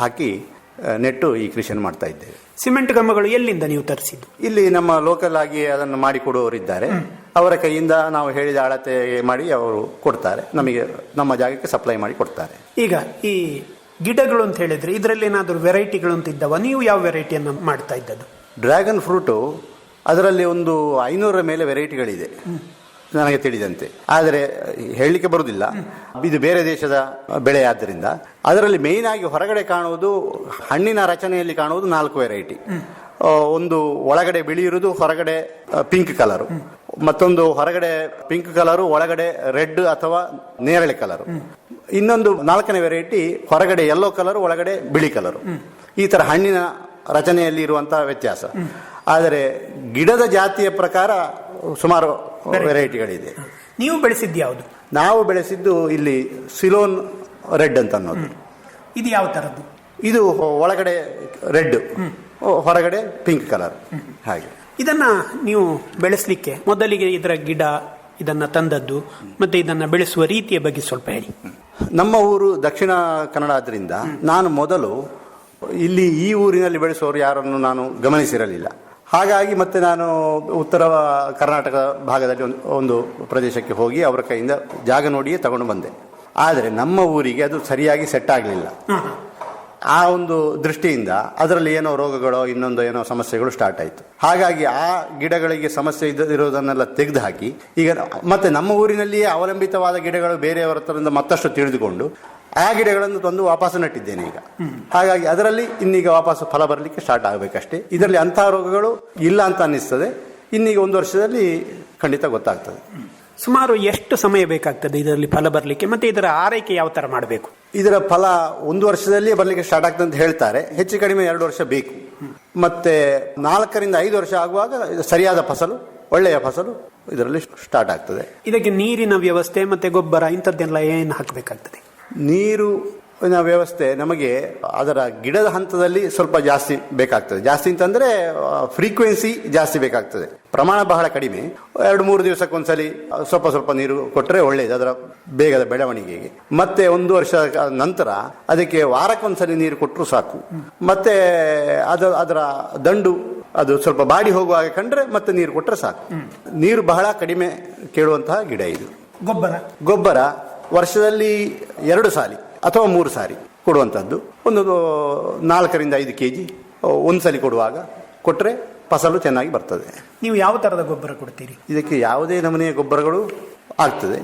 ಹಾಕಿ ನೆಟ್ಟು ಈ ಕೃಷಿಯನ್ನು ಮಾಡ್ತಾ ಇದ್ದೇವೆ. ಸಿಮೆಂಟ್ ಕಂಬಗಳು ಎಲ್ಲಿಂದ ನೀವು ತರಿಸಿದ್ದು? ಇಲ್ಲಿ ನಮ್ಮ ಲೋಕಲ್ ಆಗಿ ಅದನ್ನು ಮಾಡಿಕೊಡುವವರಿದ್ದಾರೆ ಅವರ ಕೈಯಿಂದ ನಾವು ಹೇಳಿದ ಅಳತೆ ಮಾಡಿ ಅವರು ಕೊಡ್ತಾರೆ. ನಮಗೆ ನಮ್ಮ ಜಾಗಕ್ಕೆ ಸಪ್ಲೈ ಮಾಡಿ ಕೊಡ್ತಾರೆ. ಈಗ ಈ ಗಿಡಗಳು ಅಂತ ಹೇಳಿದ್ರೆ ಇದರಲ್ಲಿ ಏನಾದರೂ ವೆರೈಟಿಗಳು ಅಂತ ಇದ್ದಾವ? ನೀವು ಯಾವ ವೆರೈಟಿಯನ್ನು ಮಾಡ್ತಾ ಇದ್ದದ್ದು? ಡ್ರ್ಯಾಗನ್ ಫ್ರೂಟು ಅದರಲ್ಲಿ ಒಂದು ಐನೂರ ಮೇಲೆ ವೆರೈಟಿಗಳಿದೆ ನನಗೆ ತಿಳಿದಂತೆ. ಆದರೆ, ಹೇಳಲಿಕ್ಕೆ ಬರುವುದಿಲ್ಲ. ಇದು ಬೇರೆ ದೇಶದ ಬೆಳೆ ಆದ್ದರಿಂದ ಅದರಲ್ಲಿ ಮೇಯ್ನ್ ಆಗಿ ಹೊರಗಡೆ ಕಾಣುವುದು, ಹಣ್ಣಿನ ರಚನೆಯಲ್ಲಿ ಕಾಣುವುದು ನಾಲ್ಕು ವೆರೈಟಿ ಒಂದು ಒಳಗಡೆ ಬಿಳಿ ಇರುವುದು ಹೊರಗಡೆ ಪಿಂಕ್ ಕಲರು ಮತ್ತೊಂದು ಹೊರಗಡೆ ಪಿಂಕ್ ಕಲರು ಒಳಗಡೆ ರೆಡ್ ಅಥವಾ ನೇರಳೆ ಕಲರು ಇನ್ನೊಂದು ನಾಲ್ಕನೇ ವೆರೈಟಿ ಹೊರಗಡೆ ಯೆಲ್ಲೋ ಕಲರು ಒಳಗಡೆ ಬಿಳಿ ಕಲರು ಈ ತರ ಹಣ್ಣಿನ ರಚನೆಯಲ್ಲಿ ಇರುವಂತಹ ವ್ಯತ್ಯಾಸ. ಆದರೆ, ಗಿಡದ ಜಾತಿಯ ಪ್ರಕಾರ ಸುಮಾರು ವೆರೈಟಿಗಳಿದೆ. ನೀವು ಬೆಳೆಸಿದ್ದು ಯಾವುದು? ನಾವು ಬೆಳೆಸಿದ್ದು ಇಲ್ಲಿ ಸಿಲೋನ್ ರೆಡ್ ಅಂತ ಅನ್ನೋದು. ಇದು ಯಾವ ಥರದ್ದು? ಇದು ಒಳಗಡೆ ರೆಡ್ ಹೊರಗಡೆ ಪಿಂಕ್ ಕಲರ್. ಹಾಗೆ. ಇದನ್ನ ನೀವು ಬೆಳೆಸಲಿಕ್ಕೆ ಮೊದಲಿಗೆ ಇದರ ಗಿಡ ಇದನ್ನ ತಂದದ್ದು ಮತ್ತೆ ಇದನ್ನ ಬೆಳೆಸುವ ರೀತಿಯ ಬಗ್ಗೆ ಸ್ವಲ್ಪ ಹೇಳಿ. ನಮ್ಮ ಊರು ದಕ್ಷಿಣ ಕನ್ನಡ ಆದ್ರಿಂದ ನಾನು ಮೊದಲು ಇಲ್ಲಿ ಈ ಊರಿನಲ್ಲಿ ಬೆಳೆಸುವವರು ಯಾರನ್ನು ನಾನು ಗಮನಿಸಿರಲಿಲ್ಲ. ಹಾಗಾಗಿ ಮತ್ತೆ ನಾನು ಉತ್ತರ ಕರ್ನಾಟಕ ಭಾಗದಲ್ಲಿ ಒಂದು ಪ್ರದೇಶಕ್ಕೆ ಹೋಗಿ ಅವರ ಕೈಯಿಂದ ಜಾಗ ನೋಡಿಯೇ ತಗೊಂಡು ಬಂದೆ. ಆದರೆ ನಮ್ಮ ಊರಿಗೆ ಅದು ಸರಿಯಾಗಿ ಸೆಟ್ ಆಗಲಿಲ್ಲ. ಆ ಒಂದು ದೃಷ್ಟಿಯಿಂದ ಅದರಲ್ಲಿ ಏನೋ ರೋಗಗಳೋ ಇನ್ನೊಂದು ಏನೋ ಸಮಸ್ಯೆಗಳು ಸ್ಟಾರ್ಟ್ ಆಯಿತು. ಹಾಗಾಗಿ ಆ ಗಿಡಗಳಿಗೆ ಸಮಸ್ಯೆ ಇದ್ದ ಇರೋದನ್ನೆಲ್ಲ ತೆಗೆದು ಹಾಕಿ ಈಗ ಮತ್ತೆ ನಮ್ಮ ಊರಿನಲ್ಲಿಯೇ ಅವಲಂಬಿತವಾದ ಗಿಡಗಳು ಬೇರೆಯವರ ಹತ್ರದಿಂದ ಮತ್ತಷ್ಟು ತಿಳಿದುಕೊಂಡು ಆ ಗಿಡಗಳನ್ನು ತಂದು ವಾಪಸ್ ನೆಟ್ಟಿದ್ದೇನೆ ಈಗ. ಹಾಗಾಗಿ ಅದರಲ್ಲಿ ಇನ್ನೀಗ ವಾಪಸ್ ಫಲ ಬರಲಿಕ್ಕೆ ಸ್ಟಾರ್ಟ್ ಆಗಬೇಕಷ್ಟೇ. ಇದರಲ್ಲಿ ಅಂತಹ ರೋಗಗಳು ಇಲ್ಲ ಅಂತ ಅನ್ನಿಸ್ತದೆ. ಇನ್ನೀಗ ಒಂದು ವರ್ಷದಲ್ಲಿ ಖಂಡಿತ ಗೊತ್ತಾಗ್ತದೆ. ಸುಮಾರು ಎಷ್ಟು ಸಮಯ ಬೇಕಾಗ್ತದೆ ಇದರಲ್ಲಿ ಫಲ ಬರಲಿಕ್ಕೆ? ಮತ್ತೆ ಇದರ ಆರೈಕೆ ಯಾವ ತರ ಮಾಡಬೇಕು? ಇದರ ಫಲ ಒಂದು ವರ್ಷದಲ್ಲಿ ಬರಲಿಕ್ಕೆ ಸ್ಟಾರ್ಟ್ ಆಗ್ತದೆ ಅಂತ ಹೇಳ್ತಾರೆ. ಹೆಚ್ಚು ಕಡಿಮೆ ಎರಡು ವರ್ಷ ಬೇಕು. ಮತ್ತೆ ನಾಲ್ಕರಿಂದ ಐದು ವರ್ಷ ಆಗುವಾಗ ಸರಿಯಾದ ಫಸಲು ಒಳ್ಳೆಯ ಫಸಲು ಇದರಲ್ಲಿ ಸ್ಟಾರ್ಟ್ ಆಗ್ತದೆ. ಇದಕ್ಕೆ ನೀರಿನ ವ್ಯವಸ್ಥೆ ಮತ್ತೆ ಗೊಬ್ಬರ ಇಂಥದ್ದೆಲ್ಲ ಏನು ಹಾಕಬೇಕಾಗ್ತದೆ? ನೀರು ವ್ಯವಸ್ಥೆ ನಮಗೆ ಅದರ ಗಿಡದ ಹಂತದಲ್ಲಿ ಸ್ವಲ್ಪ ಜಾಸ್ತಿ ಬೇಕಾಗ್ತದೆ. ಜಾಸ್ತಿ ಅಂತಂದ್ರೆ ಫ್ರೀಕ್ವೆನ್ಸಿ ಜಾಸ್ತಿ ಬೇಕಾಗ್ತದೆ. ಪ್ರಮಾಣ ಬಹಳ ಕಡಿಮೆ. ಎರಡು ಮೂರು ದಿವಸಕ್ಕೊಂದ್ಸಲಿ ಸ್ವಲ್ಪ ಸ್ವಲ್ಪ ನೀರು ಕೊಟ್ಟರೆ ಒಳ್ಳೆಯದು ಅದರ ಬೇಗದ ಬೆಳವಣಿಗೆಗೆ. ಮತ್ತೆ ಒಂದು ವರ್ಷ ನಂತರ ಅದಕ್ಕೆ ವಾರಕ್ಕೊಂದ್ಸಲಿ ನೀರು ಕೊಟ್ಟರು ಸಾಕು. ಮತ್ತೆ ಅದು ಅದರ ದಂಡು ಅದು ಸ್ವಲ್ಪ ಬಾಡಿ ಹೋಗುವಾಗ ಕಂಡ್ರೆ ಮತ್ತೆ ನೀರು ಕೊಟ್ಟರೆ ಸಾಕು. ನೀರು ಬಹಳ ಕಡಿಮೆ ಕೇಳುವಂತಹ ಗಿಡ ಇದು. ಗೊಬ್ಬರ. ಗೊಬ್ಬರ ವರ್ಷದಲ್ಲಿ ಎರಡು ಸಾರಿ ಅಥವಾ ಮೂರು ಸಾರಿ ಕೊಡುವಂಥದ್ದು. ಒಂದು ನಾಲ್ಕರಿಂದ ಐದು ಕೆ ಜಿ ಒಂದು ಸಲ ಕೊಡುವಾಗ ಕೊಟ್ಟರೆ ಫಸಲು ಚೆನ್ನಾಗಿ ಬರ್ತದೆ. ನೀವು ಯಾವ ಥರದ ಗೊಬ್ಬರ ಕೊಡ್ತೀರಿ? ಇದಕ್ಕೆ ಯಾವುದೇ ನಮೂನೆಯ ಗೊಬ್ಬರಗಳು ಆಗ್ತದೆ.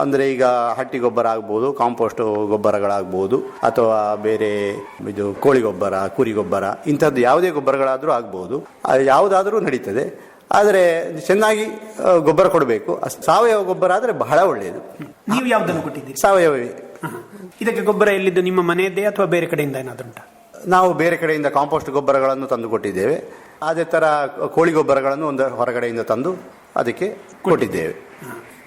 ಅಂದರೆ ಈಗ ಹಟ್ಟಿ ಗೊಬ್ಬರ ಆಗ್ಬೋದು ಕಾಂಪೋಸ್ಟ್ ಗೊಬ್ಬರಗಳಾಗ್ಬೋದು ಅಥವಾ ಬೇರೆ ಇದು ಕೋಳಿ ಗೊಬ್ಬರ ಕುರಿ ಗೊಬ್ಬರ ಇಂಥದ್ದು ಯಾವುದೇ ಗೊಬ್ಬರಗಳಾದರೂ ಆಗ್ಬೋದು. ಯಾವುದಾದರೂ ನಡೀತದೆ. ಆದರೆ ಚೆನ್ನಾಗಿ ಗೊಬ್ಬರ ಕೊಡಬೇಕು. ಸಾವಯವ ಗೊಬ್ಬರ ಆದರೆ ಬಹಳ ಒಳ್ಳೆಯದು ನೀವು ಯಾವುದನ್ನು ಕೊಟ್ಟಿದ್ದೀರಿ? ಸಾವಯವವೇ ಹ. ಇದಕ್ಕೆ ಗೊಬ್ಬರ ಎಲ್ಲಿದ್ದು? ನಿಮ್ಮ ಮನೆಯದ್ದೇ ಅಥವಾ ಬೇರೆ ಕಡೆಯಿಂದ ಏನಾದರೂ ಉಂಟಾ? ನಾವು ಬೇರೆ ಕಡೆಯಿಂದ ಕಾಂಪೋಸ್ಟ್ ಗೊಬ್ಬರಗಳನ್ನು ತಂದು ಕೊಟ್ಟಿದ್ದೇವೆ. ಅದೇ ಥರ ಕೋಳಿ ಗೊಬ್ಬರಗಳನ್ನು ಒಂದು ಹೊರಗಡೆಯಿಂದ ತಂದು ಅದಕ್ಕೆ ಕೊಟ್ಟಿದ್ದೇವೆ.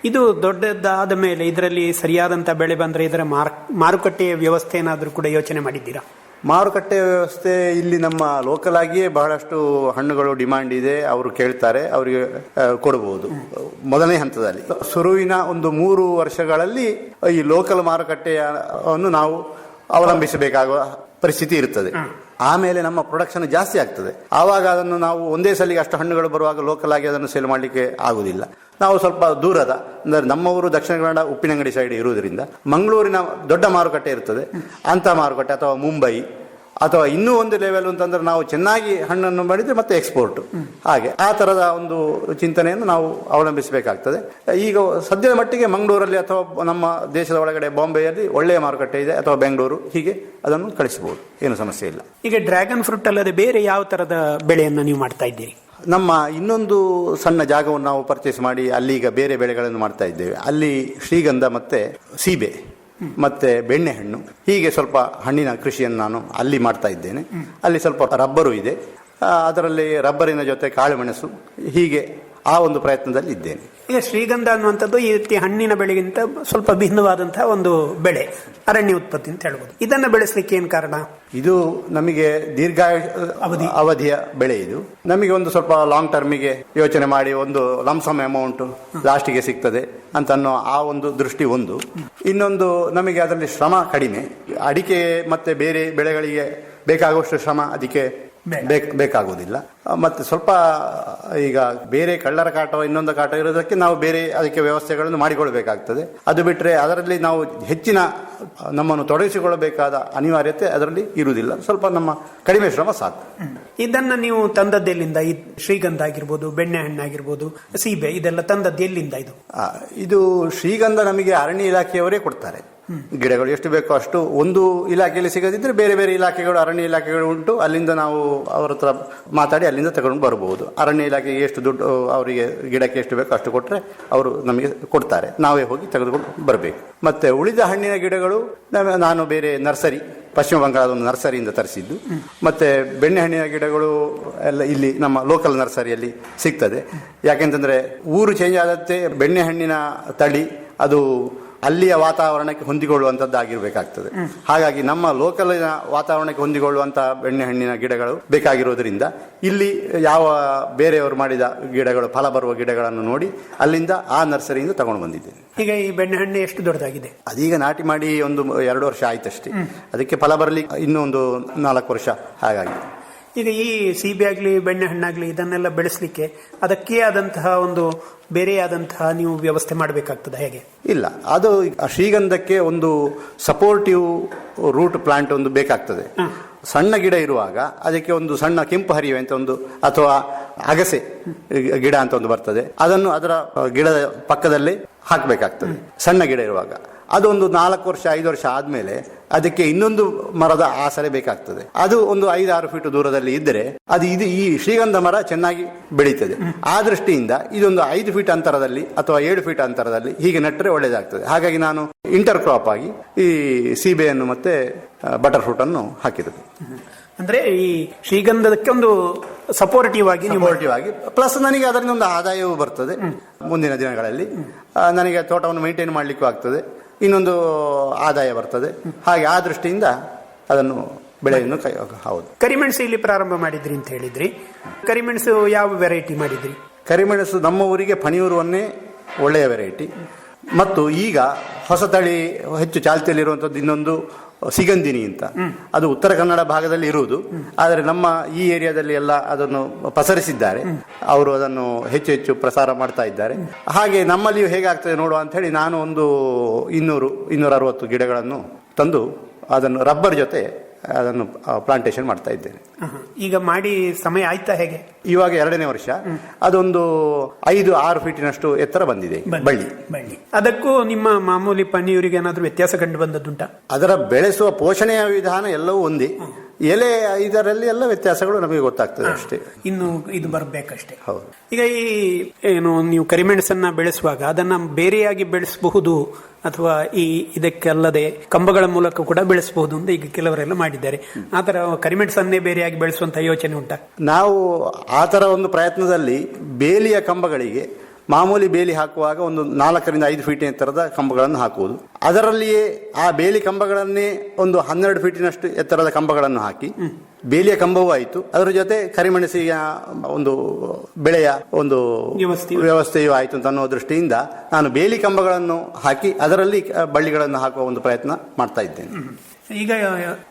ಇದು ದೊಡ್ಡದಾದ ಮೇಲೆ ಇದರಲ್ಲಿ ಸರಿಯಾದಂಥ ಬೆಳೆ ಬಂದರೆ ಇದರ ಮಾರ್- ಮಾರುಕಟ್ಟೆಯ ವ್ಯವಸ್ಥೆ ಏನಾದರೂ ಕೂಡ ಯೋಚನೆ ಮಾಡಿದ್ದೀರಾ? ಮಾರುಕಟ್ಟೆ ವ್ಯವಸ್ಥೆ ಇಲ್ಲಿ ನಮ್ಮ ಲೋಕಲ್ ಆಗಿಯೇ ಬಹಳಷ್ಟು ಹಣ್ಣುಗಳು ಡಿಮಾಂಡ್ ಇದೆ, ಅವರು ಕೇಳ್ತಾರೆ, ಅವರಿಗೆ ಕೊಡಬಹುದು ಮೊದಲನೇ ಹಂತದಲ್ಲಿ. ಸುರುವಿನ ಒಂದು ಮೂರು ವರ್ಷಗಳಲ್ಲಿ ಈ ಲೋಕಲ್ ಮಾರುಕಟ್ಟೆಯನ್ನು ನಾವು ಅವಲಂಬಿಸಬೇಕಾಗುವ ಪರಿಸ್ಥಿತಿ ಇರ್ತದೆ. ಆಮೇಲೆ ನಮ್ಮ ಪ್ರೊಡಕ್ಷನ್ ಜಾಸ್ತಿ ಆಗ್ತದೆ. ಆವಾಗ ಅದನ್ನು ನಾವು ಒಂದೇ ಸಲಿಗೆ ಅಷ್ಟು ಹಣ್ಣುಗಳು ಬರುವಾಗ ಲೋಕಲ್ ಆಗಿ ಅದನ್ನು ಸೇಲ್ ಮಾಡಲಿಕ್ಕೆ ಆಗುದಿಲ್ಲ. ನಾವು ಸ್ವಲ್ಪ ದೂರದ ಅಂದರೆ ನಮ್ಮ ಊರು ದಕ್ಷಿಣ ಕನ್ನಡ ಉಪ್ಪಿನಂಗಡಿ ಸೈಡ್ ಇರುವುದರಿಂದ ಮಂಗಳೂರಿನ ದೊಡ್ಡ ಮಾರುಕಟ್ಟೆ ಇರ್ತದೆ. ಅಂತ ಮಾರುಕಟ್ಟೆ ಅಥವಾ ಮುಂಬೈ ಅಥವಾ ಇನ್ನೂ ಒಂದು ಲೆವೆಲ್ ಅಂತಂದ್ರೆ ನಾವು ಚೆನ್ನಾಗಿ ಹಣ್ಣನ್ನು ಮಾಡಿದ್ರೆ ಮತ್ತೆ ಎಕ್ಸ್ಪೋರ್ಟ್ ಹಾಗೆ ಆ ತರದ ಒಂದು ಚಿಂತನೆಯನ್ನು ನಾವು ಅವಲಂಬಿಸಬೇಕಾಗ್ತದೆ. ಈಗ ಸದ್ಯದ ಮಟ್ಟಿಗೆ ಮಂಗಳೂರಲ್ಲಿ ಅಥವಾ ನಮ್ಮ ದೇಶದ ಒಳಗಡೆ ಬಾಂಬೆಯಲ್ಲಿ ಒಳ್ಳೆಯ ಮಾರುಕಟ್ಟೆ ಇದೆ ಅಥವಾ ಬೆಂಗಳೂರು ಹೀಗೆ ಅದನ್ನು ಕಳಿಸಬಹುದು ಏನು ಸಮಸ್ಯೆ ಇಲ್ಲ. ಈಗ ಡ್ರ್ಯಾಗನ್ ಫ್ರೂಟ್ ಅಲ್ಲದೆ ಬೇರೆ ಯಾವ ತರದ ಬೆಳೆಯನ್ನು ನೀವು ಮಾಡ್ತಾ ಇದ್ದೀರಿ? ನಮ್ಮ ಇನ್ನೊಂದು ಸಣ್ಣ ಜಾಗವನ್ನು ನಾವು ಪರ್ಚೇಸ್ ಮಾಡಿ ಅಲ್ಲಿ ಈಗ ಬೇರೆ ಬೆಳೆಗಳನ್ನು ಮಾಡ್ತಾ ಇದ್ದೇವೆ. ಅಲ್ಲಿ ಶ್ರೀಗಂಧ ಮತ್ತೆ ಸೀಬೆ. ಮತ್ತೆ ಬೆಣ್ಣೆಹಣ್ಣು ಹೀಗೆ ಸ್ವಲ್ಪ ಹಣ್ಣಿನ ಕೃಷಿಯನ್ನು ನಾನು ಅಲ್ಲಿ ಮಾಡ್ತಾ ಇದ್ದೇನೆ. ಅಲ್ಲಿ ಸ್ವಲ್ಪ ರಬ್ಬರು ಇದೆ. ಅದರಲ್ಲಿ ರಬ್ಬರಿನ ಜೊತೆ ಕಾಳುಮೆಣಸು, ಹೀಗೆ ಆ ಒಂದು ಪ್ರಯತ್ನದಲ್ಲಿ ಇದ್ದೇನೆ. ಈಗ ಶ್ರೀಗಂಧ ಅನ್ನುವಂಥದ್ದು ಈ ರೀತಿ ಹಣ್ಣಿನ ಬೆಳೆಗಿಂತ ಸ್ವಲ್ಪ ಭಿನ್ನವಾದಂತಹ ಒಂದು ಬೆಳೆ ಅರಣ್ಯ ಉತ್ಪತ್ತಿ ಅಂತ ಹೇಳ್ಬೋದು. ಇದನ್ನು ಬೆಳೆಸಲಿಕ್ಕೆ ಏನು ಕಾರಣ? ಇದು ನಮಗೆ ದೀರ್ಘಾಯು ಅವಧಿ. ಅವಧಿಯ ಬೆಳೆ ಇದು. ನಮಗೆ ಒಂದು ಸ್ವಲ್ಪ ಲಾಂಗ್ ಟರ್ಮಿಗೆ ಯೋಚನೆ ಮಾಡಿ ಒಂದು ಲಮ್ಸಮ್ ಅಮೌಂಟ್ ಲಾಸ್ಟಿಗೆ ಸಿಗ್ತದೆ ಅಂತ ಅನ್ನೋ ಆ ಒಂದು ದೃಷ್ಟಿ ಒಂದು. ಇನ್ನೊಂದು ನಮಗೆ ಅದರಲ್ಲಿ ಶ್ರಮ ಕಡಿಮೆ. ಅಡಿಕೆ ಮತ್ತೆ ಬೇರೆ ಬೆಳೆಗಳಿಗೆ ಬೇಕಾಗುವಷ್ಟು ಶ್ರಮ ಅದಕ್ಕೆ. ಬೇಕ್ ಬೇಕಾಗುವುದಿಲ್ಲ. ಮತ್ತು ಮತ್ತೆ ಸ್ವಲ್ಪ ಈಗ ಬೇರೆ ಕಳ್ಳರ ಕಾಟ ಇನ್ನೊಂದು ಕಾಟ ಇರೋದಕ್ಕೆ ನಾವು ಬೇರೆ ಅದಕ್ಕೆ ವ್ಯವಸ್ಥೆಗಳನ್ನು ಮಾಡಿಕೊಳ್ಬೇಕಾಗ್ತದೆ ಅದು ಬಿಟ್ಟರೆ ಅದರಲ್ಲಿ ನಾವು ಹೆಚ್ಚಿನ ನಮ್ಮನ್ನು ತೊಡಗಿಸಿಕೊಳ್ಳಬೇಕಾದ ಅನಿವಾರ್ಯತೆ ಅದರಲ್ಲಿ ಇರುವುದಿಲ್ಲ. ಸ್ವಲ್ಪ ನಮ್ಮ ಕಡಿಮೆ ಶ್ರಮ ಸಾಕು. ಇದನ್ನು ನೀವು ತಂದದ್ದೆಲ್ಲಿಂದ ಈ ಶ್ರೀಗಂಧ ಆಗಿರ್ಬೋದು ಬೆಣ್ಣೆ ಹಣ್ಣಾಗಿರ್ಬೋದು ಸೀಬೆ ಇದೆಲ್ಲ ತಂದದ್ದು ಎಲ್ಲಿಂದ ಇದು? ಇದು ಶ್ರೀಗಂಧ ನಮಗೆ ಅರಣ್ಯ ಇಲಾಖೆಯವರೇ ಕೊಡ್ತಾರೆ. ಗಿಡಗಳು ಎಷ್ಟು ಬೇಕೋ ಅಷ್ಟು ಒಂದು ಇಲಾಖೆಯಲ್ಲಿ ಸಿಗದಿದ್ರೆ ಬೇರೆ ಬೇರೆ ಇಲಾಖೆಗಳು, ಅರಣ್ಯ ಇಲಾಖೆಗಳು ಉಂಟು. ಅಲ್ಲಿಂದ ನಾವು ಅವರ ಹತ್ರ ಮಾತಾಡಿ ಅಲ್ಲಿಂದ ತಗೊಂಡು ಬರಬಹುದು ಅರಣ್ಯ ಇಲಾಖೆಗೆ ಎಷ್ಟು ದುಡ್ಡು ಅವರಿಗೆ ಗಿಡಕ್ಕೆ ಎಷ್ಟು ಬೇಕೋ ಅಷ್ಟು ಕೊಟ್ಟರೆ ಅವರು ನಮಗೆ ಕೊಡ್ತಾರೆ. ನಾವೇ ಹೋಗಿ ತೆಗೆದುಕೊಂಡು ಬರಬೇಕು. ಮತ್ತೆ ಉಳಿದ ಹಣ್ಣಿನ ಗಿಡಗಳು ನಾನು ಬೇರೆ ನರ್ಸರಿ, ಪಶ್ಚಿಮ ಬಂಗಾಳದ ಒಂದು ನರ್ಸರಿಯಿಂದ ತರಿಸಿದ್ದು. ಮತ್ತೆ ಬೆಣ್ಣೆಹಣ್ಣಿನ ಗಿಡಗಳು ಎಲ್ಲ ಇಲ್ಲಿ ನಮ್ಮ ಲೋಕಲ್ ನರ್ಸರಿಯಲ್ಲಿ ಸಿಗ್ತದೆ. ಯಾಕೆಂತಂದ್ರೆ ಊರು ಚೇಂಜ್ ಆದಂತೆ ಬೆಣ್ಣೆ ಹಣ್ಣಿನ ತಳಿ, ಅದು ಅಲ್ಲಿಯ ವಾತಾವರಣಕ್ಕೆ ಹೊಂದಿಕೊಳ್ಳುವಂಥದ್ದಾಗಿರಬೇಕಾಗ್ತದೆ. ಹಾಗಾಗಿ ನಮ್ಮ ಲೋಕಲ್ ವಾತಾವರಣಕ್ಕೆ ಹೊಂದಿಕೊಳ್ಳುವಂತ ಬೆಣ್ಣೆಹಣ್ಣಿನ ಗಿಡಗಳು ಬೇಕಾಗಿರೋದ್ರಿಂದ ಇಲ್ಲಿ ಯಾವ ಬೇರೆಯವರು ಮಾಡಿದ ಗಿಡಗಳು ಫಲ ಬರುವ ಗಿಡಗಳನ್ನು ನೋಡಿ ಅಲ್ಲಿಂದ ಆ ನರ್ಸರಿಯಿಂದ ತಗೊಂಡು ಬಂದಿದ್ದೇನೆ. ಈಗ ಈ ಬೆಣ್ಣೆ ಹಣ್ಣು ಎಷ್ಟು ದೊಡ್ಡದಾಗಿದೆ? ಅದೀಗ ನಾಟಿ ಮಾಡಿ ಒಂದು ಎರಡು ವರ್ಷ ಆಯ್ತಷ್ಟೇ. ಅದಕ್ಕೆ ಫಲ ಬರಲಿ ಇನ್ನೂ ಒಂದು ನಾಲ್ಕು ವರ್ಷ ಹಾಗಾಗಿ ಈಗ ಈ ಸೀಬೆ ಆಗಲಿ ಬೆಣ್ಣೆ ಹಣ್ಣಾಗಲಿ ಇದನ್ನೆಲ್ಲ ಬೆಳೆಸಲಿಕ್ಕೆ ಅದಕ್ಕೆ ಆದಂತಹ ಒಂದು ಬೇರೆಯಾದಂತಹ ನೀವು ವ್ಯವಸ್ಥೆ ಮಾಡಬೇಕಾಗ್ತದೆ ಹೇಗೆ? ಇಲ್ಲ ಅದು ಶ್ರೀಗಂಧಕ್ಕೆ ಒಂದು ಸಪೋರ್ಟಿವ್ ರೂಟ್ ಪ್ಲಾಂಟ್ ಒಂದು ಬೇಕಾಗ್ತದೆ. ಸಣ್ಣ ಗಿಡ ಇರುವಾಗ ಅದಕ್ಕೆ ಒಂದು ಸಣ್ಣ ಕೆಂಪು ಹರಿವೆ ಅಂತ ಒಂದು ಅಥವಾ ಅಗಸೆ ಗಿಡ ಅಂತ ಒಂದು ಬರ್ತದೆ. ಅದನ್ನು ಅದರ ಗಿಡದ ಪಕ್ಕದಲ್ಲಿ ಹಾಕಬೇಕಾಗ್ತದೆ. ಸಣ್ಣ ಗಿಡ ಇರುವಾಗ. ಅದೊಂದು ನಾಲ್ಕು ವರ್ಷ ಐದು ವರ್ಷ ಆದ್ಮೇಲೆ ಅದಕ್ಕೆ ಇನ್ನೊಂದು ಮರದ ಆಸರೆ ಬೇಕಾಗ್ತದೆ. ಅದು ಒಂದು ಐದಾರು ಫೀಟ್ ದೂರದಲ್ಲಿ ಇದ್ದರೆ ಅದು ಇದು ಈ ಶ್ರೀಗಂಧ ಮರ ಚೆನ್ನಾಗಿ ಬೆಳೀತದೆ. ಆ ದೃಷ್ಟಿಯಿಂದ ಇದೊಂದು ಐದು ಫೀಟ್ ಅಂತರದಲ್ಲಿ ಅಥವಾ ಏಳು ಫೀಟ್ ಅಂತರದಲ್ಲಿ ಹೀಗೆ ನೆಟ್ಟರೆ ಒಳ್ಳೇದಾಗ್ತದೆ. ಹಾಗಾಗಿ ನಾನು ಇಂಟರ್ ಕ್ರಾಪ್ ಆಗಿ ಈ ಸೀಬೆಯನ್ನು ಮತ್ತೆ ಬಟರ್ ಫ್ರೂಟ್ ಅನ್ನು ಹಾಕಿರೋದು. ಅಂದ್ರೆ ಈ ಶ್ರೀಗಂಧಕ್ಕೆ ಒಂದು ಸಪೋರ್ಟಿವ್ ಆಗಿ ಸಪೋರ್ಟಿವ್ ಆಗಿ. ಪ್ಲಸ್ ನನಗೆ ಅದರಿಂದ ಒಂದು ಆದಾಯವೂ ಬರ್ತದೆ. ಮುಂದಿನ ದಿನಗಳಲ್ಲಿ ನನಗೆ ತೋಟವನ್ನು ಮೇಂಟೈನ್ ಮಾಡಲಿಕ್ಕೂ ಆಗ್ತದೆ. ಇನ್ನೊಂದು ಆದಾಯ ಬರ್ತದೆ. ಹಾಗೆ ಆ ದೃಷ್ಟಿಯಿಂದ ಅದನ್ನು ಬೆಳೆಯನ್ನು ಕೈ ಹೌದು. ಕರಿಮೆಣಸು ಇಲ್ಲಿ ಪ್ರಾರಂಭ ಮಾಡಿದ್ರಿ ಅಂತ ಹೇಳಿದ್ರಿ. ಕರಿಮೆಣಸು ಯಾವ ವೆರೈಟಿ ಮಾಡಿದ್ರಿ? ಕರಿಮೆಣಸು ನಮ್ಮ ಊರಿಗೆ ಪಣಿಯೂರುವನ್ನೇ ಒಳ್ಳೆಯ ವೆರೈಟಿ ಮತ್ತು ಈಗ ಹೊಸ ತಳಿ ಹೆಚ್ಚು ಚಾಲ್ತಿಯಲ್ಲಿರುವಂಥದ್ದು ಇನ್ನೊಂದು ಸಿಗಂದಿನಿ ಅಂತ. ಅದು ಉತ್ತರ ಕನ್ನಡ ಭಾಗದಲ್ಲಿ ಇರುವುದು. ಆದರೆ ನಮ್ಮ ಈ ಏರಿಯಾದಲ್ಲಿ ಎಲ್ಲ ಅದನ್ನು ಪಸರಿಸಿದ್ದಾರೆ. ಅವರು ಅದನ್ನು ಹೆಚ್ಚು ಹೆಚ್ಚು ಪ್ರಸಾರ ಮಾಡ್ತಾ ಇದ್ದಾರೆ. ಹಾಗೆ ನಮ್ಮಲ್ಲಿಯೂ ಹೇಗಾಗ್ತದೆ ನೋಡುವ ಅಂತ ಹೇಳಿ ನಾನು ಒಂದು ಇನ್ನೂರು ಇನ್ನೂರ ಅರವತ್ತು ಗಿಡಗಳನ್ನು ತಂದು ಅದನ್ನು ರಬ್ಬರ್ ಜೊತೆ ಅದನ್ನು ಪ್ಲಾಂಟೇಶನ್ ಮಾಡ್ತಾ ಇದ್ದೇನೆ. ಈಗ ಮಾಡಿ ಸಮಯ ಆಯ್ತಾ ಹೇಗೆ? ಇವಾಗ ಎರಡನೇ ವರ್ಷ. ಅದೊಂದು ಐದು ಆರು ಫೀಟಿನಷ್ಟು ಎತ್ತರ ಬಂದಿದೆ ಬಳ್ಳಿ. ಬಳ್ಳಿ. ಅದಕ್ಕೂ ನಿಮ್ಮ ಮಾಮೂಲಿ ಪನ್ನಿಯೂರಿಗೆ ಏನಾದರೂ ವ್ಯತ್ಯಾಸ ಕಂಡು ಬಂದದ್ದುಂಟಾ? ಅದರ ಬೆಳೆಸುವ ಪೋಷಣೆಯ ವಿಧಾನ ಎಲ್ಲವೂ ಒಂದೇ. ಎಲೆ ಇದರಲ್ಲಿ ಎಲ್ಲ ವ್ಯತ್ಯಾಸಗಳು ನಮಗೆ ಗೊತ್ತಾಗ್ತದೆ ಅಷ್ಟೇ. ಇನ್ನು ಇದು ಬರಬೇಕಷ್ಟೇ. ಹೌದು. ಈಗ ಈ ಏನು ನೀವು ಕರಿಮೆಣಸನ್ನ ಬೆಳೆಸುವಾಗ ಅದನ್ನ ಬೇರೆಯಾಗಿ ಬೆಳೆಸಬಹುದು ಅಥವಾ ಈ ಇದಕ್ಕಲ್ಲದೆ ಕಂಬಗಳ ಮೂಲಕ ಕೂಡ ಬೆಳೆಸಬಹುದು ಅಂತ ಈಗ ಕೆಲವರೆಲ್ಲ ಮಾಡಿದ್ದಾರೆ. ಆತರ ಕರಿಮೆಣಸನ್ನೇ ಬೇರೆಯಾಗಿ ಬೆಳೆಸುವಂತ ಯೋಚನೆ ಉಂಟ? ನಾವು ಆ ಥರ ಒಂದು ಪ್ರಯತ್ನದಲ್ಲಿ ಬೇಲಿಯ ಕಂಬಗಳಿಗೆ ಮಾಮೂಲಿ ಬೇಲಿ ಹಾಕುವಾಗ ಒಂದು ನಾಲ್ಕರಿಂದ ಐದು ಫೀಟಿನ ಎತ್ತರದ ಕಂಬಗಳನ್ನು ಹಾಕುವುದು. ಅದರಲ್ಲಿಯೇ ಆ ಬೇಲಿ ಕಂಬಗಳನ್ನೇ ಒಂದು ಹನ್ನೆರಡು ಫೀಟಿನಷ್ಟು ಎತ್ತರದ ಕಂಬಗಳನ್ನು ಹಾಕಿ ಬೇಲಿಯ ಕಂಬವೂ ಆಯಿತು. ಅದರ ಜೊತೆ ಕರಿಮೆಣಸಿನ ಒಂದು ಬೆಳೆಯ ಒಂದು ವ್ಯವಸ್ಥೆ. ವ್ಯವಸ್ಥೆಯು ಆಯಿತು ಅಂತ ಅನ್ನೋ ದೃಷ್ಟಿಯಿಂದ ನಾನು ಬೇಲಿ ಕಂಬಗಳನ್ನು ಹಾಕಿ ಅದರಲ್ಲಿ ಬಳ್ಳಿಗಳನ್ನು ಹಾಕುವ ಒಂದು ಪ್ರಯತ್ನ ಮಾಡ್ತಾ ಇದ್ದೇನೆ. ಈಗ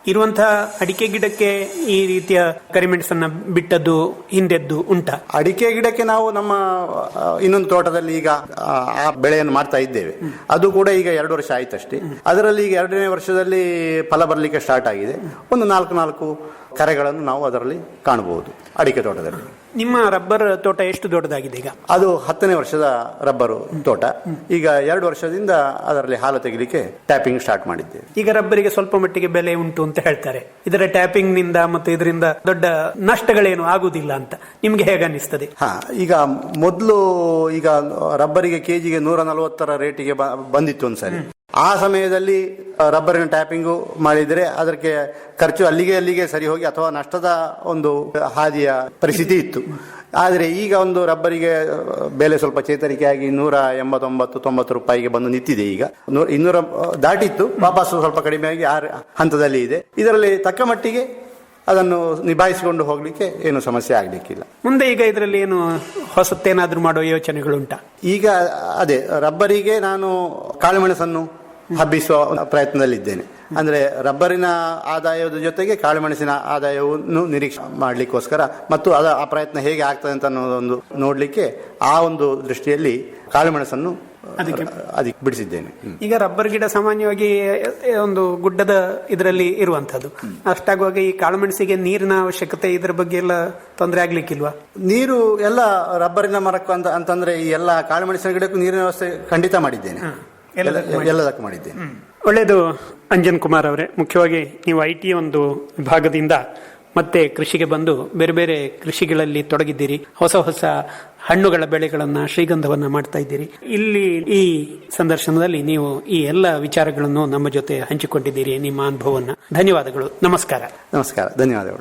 ಇರುವಂತಹ ಅಡಿಕೆ ಗಿಡಕ್ಕೆ ಈ ರೀತಿಯ ಕರಿಮೆಣಸನ್ನ ಬಿಟ್ಟದ್ದು ಹಿಂದೆದ್ದು ಉಂಟ? ಅಡಿಕೆ ಗಿಡಕ್ಕೆ ನಾವು ನಮ್ಮ ಇನ್ನೊಂದು ತೋಟದಲ್ಲಿ ಈಗ ಆ, ಬೆಳೆಯನ್ನು ಮಾಡ್ತಾ ಇದ್ದೇವೆ. ಅದು ಕೂಡ ಈಗ ಎರಡು ವರ್ಷ ಆಯ್ತಷ್ಟೇ. ಅದರಲ್ಲಿ ಈಗ ಎರಡನೇ ವರ್ಷದಲ್ಲಿ ಫಲ ಬರಲಿಕ್ಕೆ ಸ್ಟಾರ್ಟ್ ಆಗಿದೆ. ಒಂದು ನಾಲ್ಕು ನಾಲ್ಕು ಕರೆಗಳನ್ನು ನಾವು ಅದರಲ್ಲಿ ಕಾಣಬಹುದು ಅಡಿಕೆ ತೋಟದಲ್ಲಿ. ನಿಮ್ಮ ರಬ್ಬರ್ ತೋಟ ಎಷ್ಟು ದೊಡ್ಡದಾಗಿದೆ ಈಗ? ಅದು ಹತ್ತನೇ ವರ್ಷದ ರಬ್ಬರು ತೋಟ. ಈಗ ಎರಡು ವರ್ಷದಿಂದ ಅದರಲ್ಲಿ ಹಾಲು ತೆಗಿಲಿಕ್ಕೆ ಟ್ಯಾಪಿಂಗ್ ಸ್ಟಾರ್ಟ್ ಮಾಡಿದ್ದೇವೆ. ಈಗ ರಬ್ಬರಿಗೆ ಸ್ವಲ್ಪ ಮಟ್ಟಿಗೆ ಬೆಲೆ ಉಂಟು ಅಂತ ಹೇಳ್ತಾರೆ. ಇದರ ಟ್ಯಾಪಿಂಗ್ನಿಂದ ಮತ್ತು ಇದರಿಂದ ದೊಡ್ಡ ನಷ್ಟಗಳೇನು ಆಗುದಿಲ್ಲ ಅಂತ ನಿಮ್ಗೆ ಹೇಗೆ ಅನಿಸ್ತದೆ? ಹಾ ಈಗ ಮೊದಲು ಈಗ ರಬ್ಬರಿಗೆ ಕೆಜಿಗೆ ನೂರ ನಲವತ್ತರ ರೇಟಿಗೆ ಬಂದಿತ್ತು ಒಂದ್ಸರಿ. ಆ ಸಮಯದಲ್ಲಿ ರಬ್ಬರಿನ ಟ್ಯಾಪಿಂಗು ಮಾಡಿದರೆ ಅದಕ್ಕೆ ಖರ್ಚು ಅಲ್ಲಿಗೆ ಅಲ್ಲಿಗೆ ಸರಿ ಹೋಗಿ ಅಥವಾ ನಷ್ಟದ ಒಂದು ಹಾದಿಯ ಪರಿಸ್ಥಿತಿ ಇತ್ತು. ಆದರೆ ಈಗ ಒಂದು ರಬ್ಬರಿಗೆ ಬೆಲೆ ಸ್ವಲ್ಪ ಚೇತರಿಕೆಯಾಗಿ ನೂರ ಎಂಬತ್ತೊಂಬತ್ತು ತೊಂಬತ್ತು ರೂಪಾಯಿಗೆ ಬಂದು ನಿಂತಿದೆ ಈಗ. ಇನ್ನೂರ ದಾಟಿತ್ತು. ವಾಪಸ್ಸು ಸ್ವಲ್ಪ ಕಡಿಮೆಯಾಗಿ ಆ ಹಂತದಲ್ಲಿ ಇದೆ. ಇದರಲ್ಲಿ ತಕ್ಕ ಮಟ್ಟಿಗೆ ಅದನ್ನು ನಿಭಾಯಿಸಿಕೊಂಡು ಹೋಗ್ಲಿಕ್ಕೆ ಏನು ಸಮಸ್ಯೆ ಆಗ್ಲಿಕ್ಕಿಲ್ಲ. ಮುಂದೆ ಈಗ ಇದರಲ್ಲಿ ಏನು ಹೊಸತ್ತೇನಾದ್ರೂ ಮಾಡುವ ಯೋಚನೆಗಳುಂಟಾ? ಈಗ ಅದೇ ರಬ್ಬರಿಗೆ ನಾನು ಕಾಳುಮೆಣಸನ್ನು ಹಬ್ಬಿಸುವ ಪ್ರಯತ್ನದಲ್ಲಿದ್ದೇನೆ. ಅಂದ್ರೆ ರಬ್ಬರಿನ ಆದಾಯದ ಜೊತೆಗೆ ಕಾಳುಮೆಣಸಿನ ಆದಾಯವನ್ನು ನಿರೀಕ್ಷೆ ಮಾಡಲಿಕ್ಕೋಸ್ಕರ ಮತ್ತು ಅದ ಆ ಪ್ರಯತ್ನ ಹೇಗೆ ಆಗ್ತದೆ ಅಂತ ಅನ್ನೋದೊಂದು ನೋಡ್ಲಿಕ್ಕೆ ಆ ಒಂದು ದೃಷ್ಟಿಯಲ್ಲಿ ಕಾಳುಮೆಣಸನ್ನು ಅದಕ್ಕೆ? ಅದಕ್ಕೆ ಬಿಡಿಸಿದ್ದೇನೆ. ಈಗ ರಬ್ಬರ್ ಗಿಡ ಸಾಮಾನ್ಯವಾಗಿ ಒಂದು ಗುಡ್ಡದ ಇದರಲ್ಲಿ ಇರುವಂತದ್ದು ಅಷ್ಟಾಗುವಾಗ ಈ ಕಾಳುಮೆಣಸಿಗೆ ನೀರಿನ ಅವಶ್ಯಕತೆ ಇದರ ಬಗ್ಗೆ ಎಲ್ಲ ತೊಂದರೆ ಆಗ್ಲಿಕ್ಕಿಲ್ವಾ? ನೀರು ಎಲ್ಲ ರಬ್ಬರಿನ ಮರಕ್ಕೂ ಅಂತ ಅಂತಂದ್ರೆ ಈ ಎಲ್ಲ ಕಾಳುಮೆಣಸಿನ ಗಿಡಕ್ಕೂ ನೀರಿನ ವ್ಯವಸ್ಥೆ ಖಂಡಿತ ಮಾಡಿದ್ದೇನೆ. ಎಲ್ಲದಕ್ಕೂ ಮಾಡಿದ್ದೇನೆ ಒಳ್ಳೆಯದು ಅಂಜನ್ ಕುಮಾರ್ ಅವರೇ. ಮುಖ್ಯವಾಗಿ ನೀವು ಐ ಟಿ ಒಂದು ವಿಭಾಗದಿಂದ ಮತ್ತೆ ಕೃಷಿಗೆ ಬಂದು ಬೇರೆ ಬೇರೆ ಕೃಷಿಗಳಲ್ಲಿ ತೊಡಗಿದ್ದೀರಿ. ಹೊಸ ಹೊಸ ಹಣ್ಣುಗಳ ಬೆಳೆಗಳನ್ನ ಶ್ರೀಗಂಧವನ್ನ ಮಾಡ್ತಾ ಇದ್ದೀರಿ. ಇಲ್ಲಿ ಈ ಸಂದರ್ಶನದಲ್ಲಿ ನೀವು ಈ ಎಲ್ಲ ವಿಚಾರಗಳನ್ನು ನಮ್ಮ ಜೊತೆ ಹಂಚಿಕೊಂಡಿದ್ದೀರಿ ನಿಮ್ಮ ಅನುಭವವನ್ನ. ಧನ್ಯವಾದಗಳು. ನಮಸ್ಕಾರ. ನಮಸ್ಕಾರ. ಧನ್ಯವಾದಗಳು.